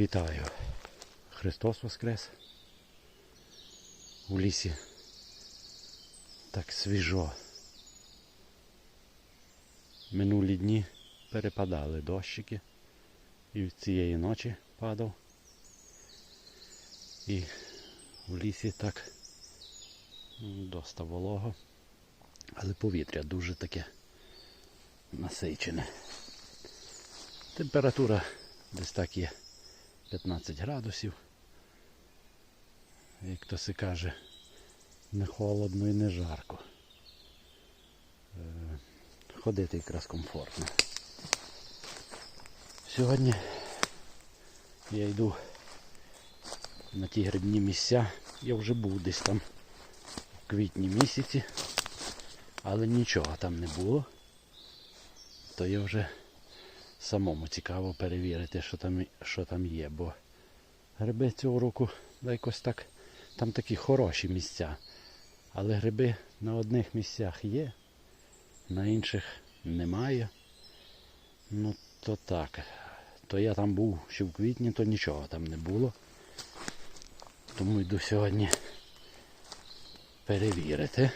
Вітаю. Христос Воскрес. У лісі так свіжо. Минулі дні перепадали дощики. І від цієї ночі падав. І в лісі так м, доста волого. Але повітря дуже таке насичене. Температура десь так є 15 градусів. Як то се каже, не холодно і не жарко. Е, Ходити якраз комфортно. Сьогодні я йду на ті грибні місця. Я вже був десь там в квітні місяці, але нічого там не було. То я вже самому цікаво перевірити, що там, що там є, бо гриби цього року якось так, там такі хороші місця. Але гриби на одних місцях є, на інших немає. Ну то так. То я там був ще в квітні, то нічого там не було. Тому йду сьогодні перевірити.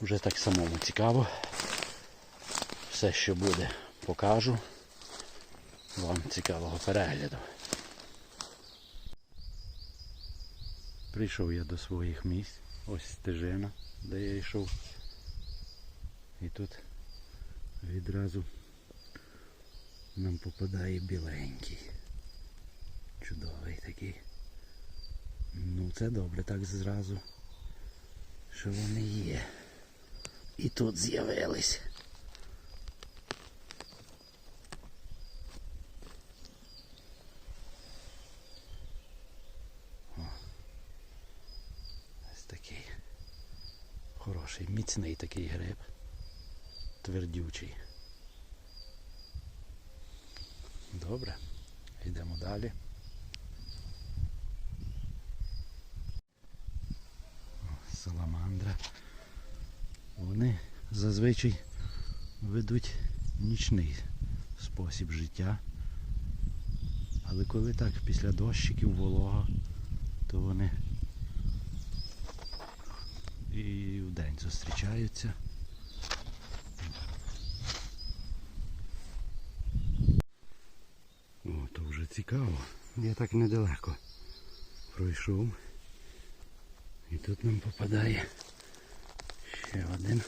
Вже так самому цікаво. Все, що буде, покажу. Вам цікавого перегляду. Прийшов я до своїх місць. Ось стежина, де я йшов. І тут відразу нам попадає біленький. Чудовий такий. Ну це добре так зразу. Що вони є. І тут з'явились. Ось такий хороший, міцний такий гриб. Твердючий. Добре, йдемо далі. Саламандра. Вони зазвичай ведуть нічний спосіб життя. Але коли так після дощиків волога, то вони і вдень зустрічаються. О, то вже цікаво. Я так недалеко пройшов. І тут нам попадає ще один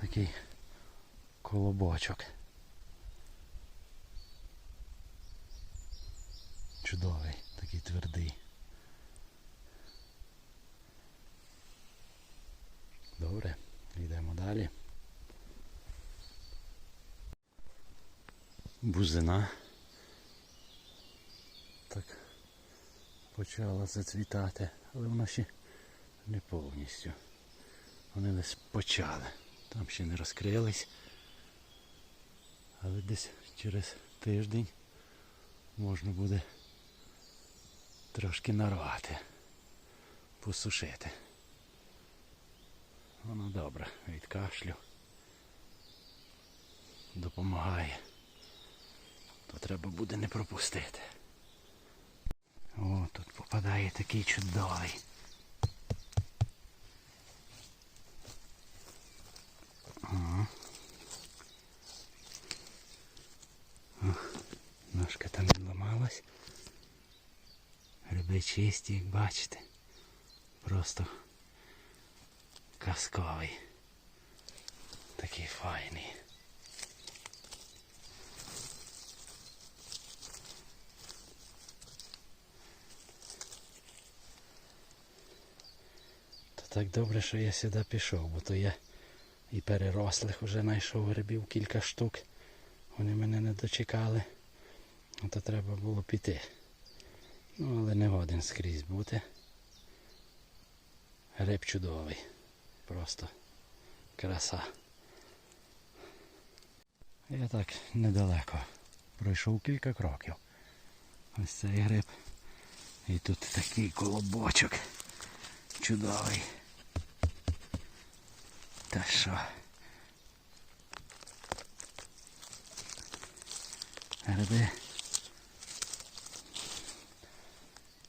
такий колобочок. Чудовий, такий твердий. Добре, йдемо далі. Бузина. Так почала зацвітати, але вона ще не повністю. Вони десь почали. Там ще не розкрились. Але десь через тиждень можна буде трошки нарвати, посушити. Воно добре від кашлю. Допомагає. То треба буде не пропустити. О, тут попадає такий чудовий. Ага. Ножка там відламалась. Гриби чисті, як бачите. Просто казковий. Такий файний. Так добре, що я сюди пішов, бо то я і перерослих вже знайшов грибів кілька штук. Вони мене не дочекали. То треба було піти. Ну, але не годен скрізь бути. Гриб чудовий. Просто краса. Я так недалеко. Пройшов кілька кроків. Ось цей гриб. І тут такий колобочок. Чудовий. Та що? Гриби.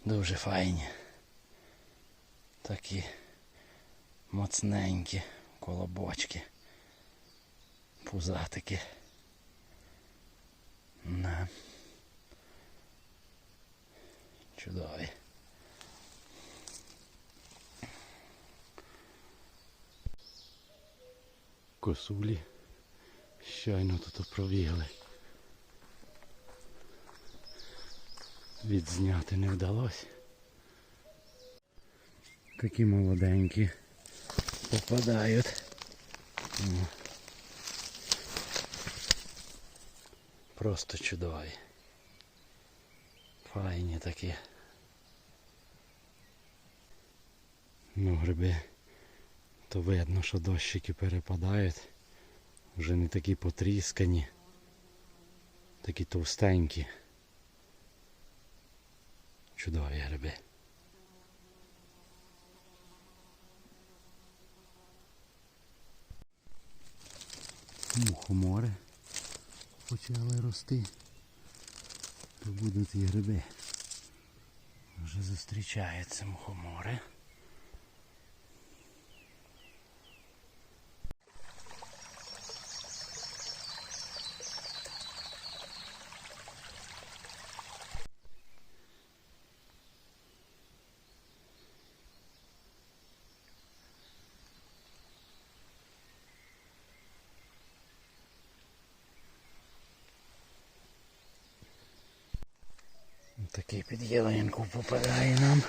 Дуже файні. Такі моцненькі колобочки. Пузатики. На. Чудові. Косулі щойно тут пробігли. Відзняти не вдалося. Такі молоденькі попадають. Просто чудові. Файні такі. Ну, гриби, то видно, що дощики перепадають. Вже не такі потріскані, такі товстенькі. Чудові гриби. Мухомори почали рости. То будуть і гриби. Вже зустрічаються мухомори. Такий під ялинку попадає нам.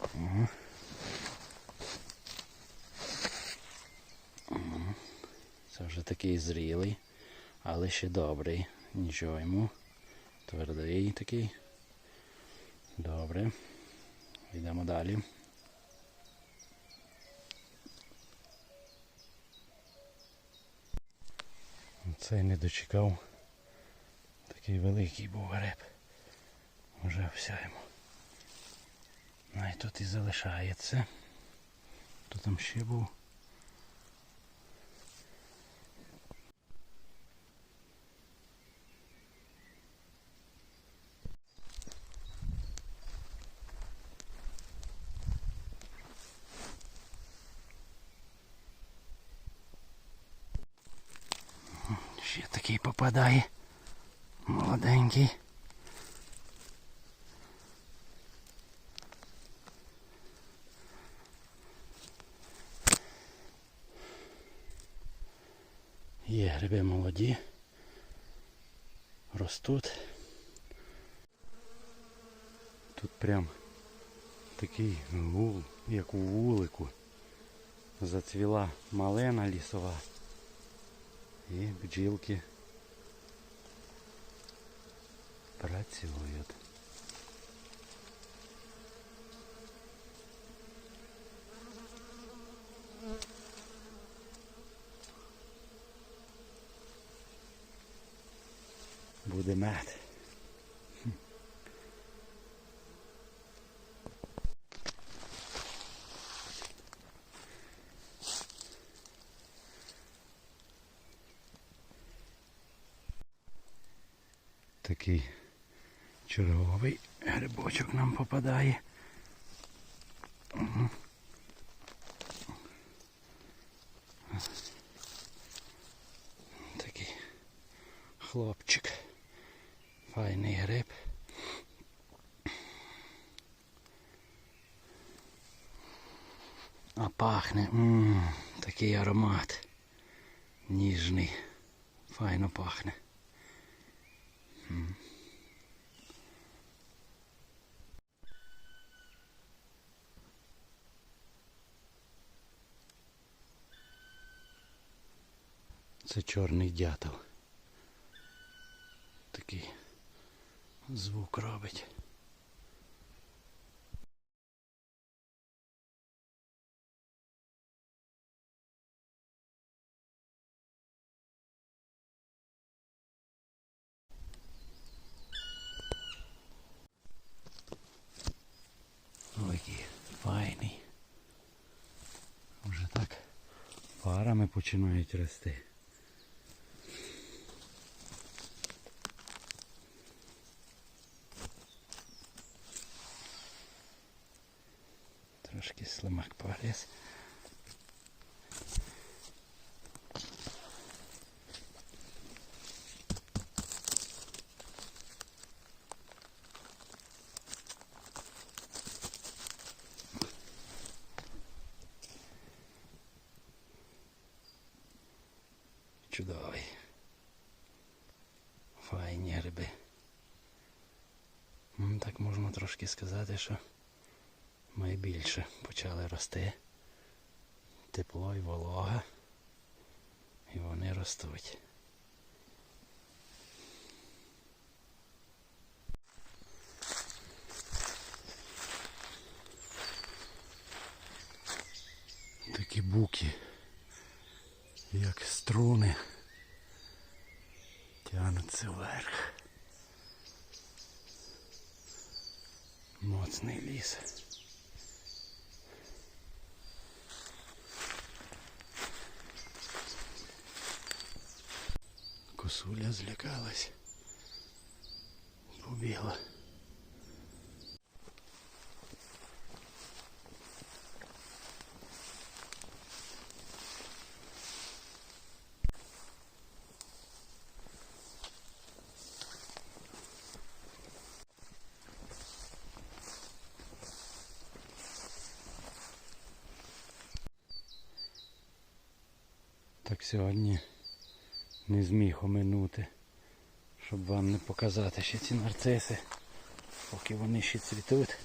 О. О. Це вже такий зрілий, але ще добрий. Нічого йому. Твердий такий. Добре. Йдемо далі. Цей не дочекав. Такий великий був гриб. Уже все йому. Ну і тут і залишається. Хто там ще був? Ще такий попадає. Молоденький. Є гриби молоді. Ростуть. Тут прям такий гул, як у вулику. Зацвіла малина лісова. І бджілки працюють. Буде мед. Такий черговий грибочок нам попадає. Такий хлопчик. Файний гриб. А пахне. М такий аромат. Ніжний. Файно пахне. Це чорний дятел. Такий звук робить. Який файний. Вже так парами починають рости. Чудовий. Файні гриби. Так можна трошки сказати, що найбільше почали рости. Тепло і волога. І вони ростуть. Такі буки, Моцний ліс. Косуля злякалась. Побігла. Сьогодні не зміг оминути, щоб вам не показати ще ці нарциси, поки вони ще цвітуть.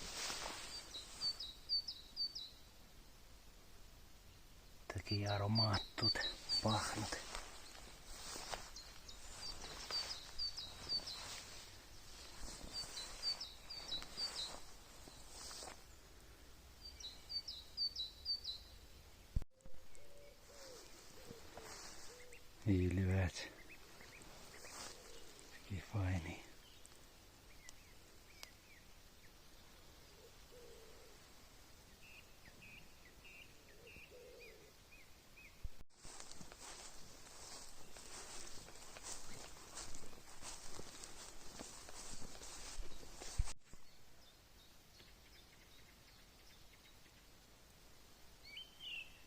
Такий аромат тут пахнуть. Лівець. Такий файний.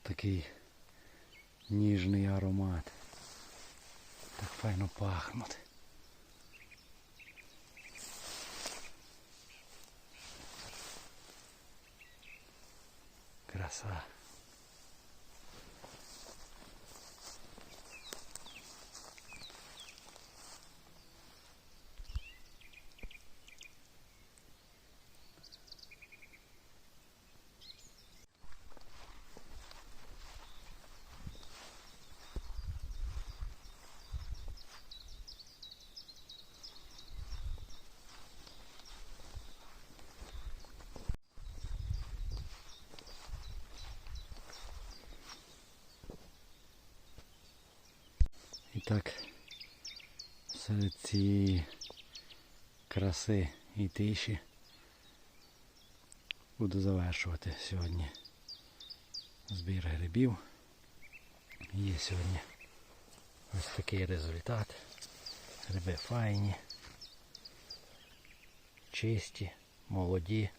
Такий ніжний аромат. Так файно пахнуть. Краса. Так серед цієї краси і тиші буду завершувати сьогодні збір грибів. Є сьогодні ось такий результат. Гриби файні, чисті, молоді,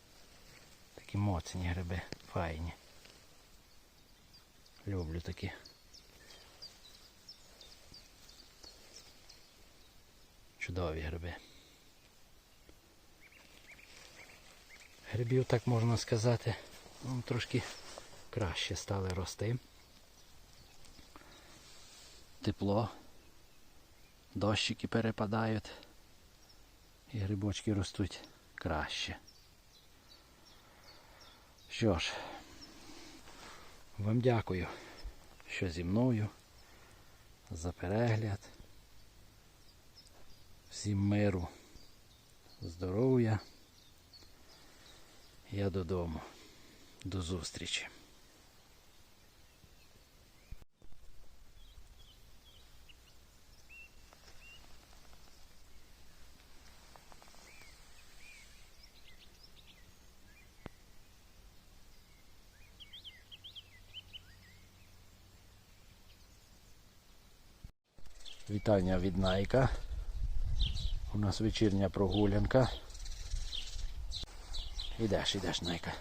такі моцні гриби, файні. Люблю такі. Чудові гриби. Грибів, так можна сказати, ну, трошки краще стали рости. Тепло, дощики перепадають і грибочки ростуть краще. Що ж, вам дякую, що зі мною за перегляд. Всім миру, здоров'я. Я додому. До зустрічі. Вітання від Найка. У нас вечірня прогулянка. Ідеш, ідеш, Найка.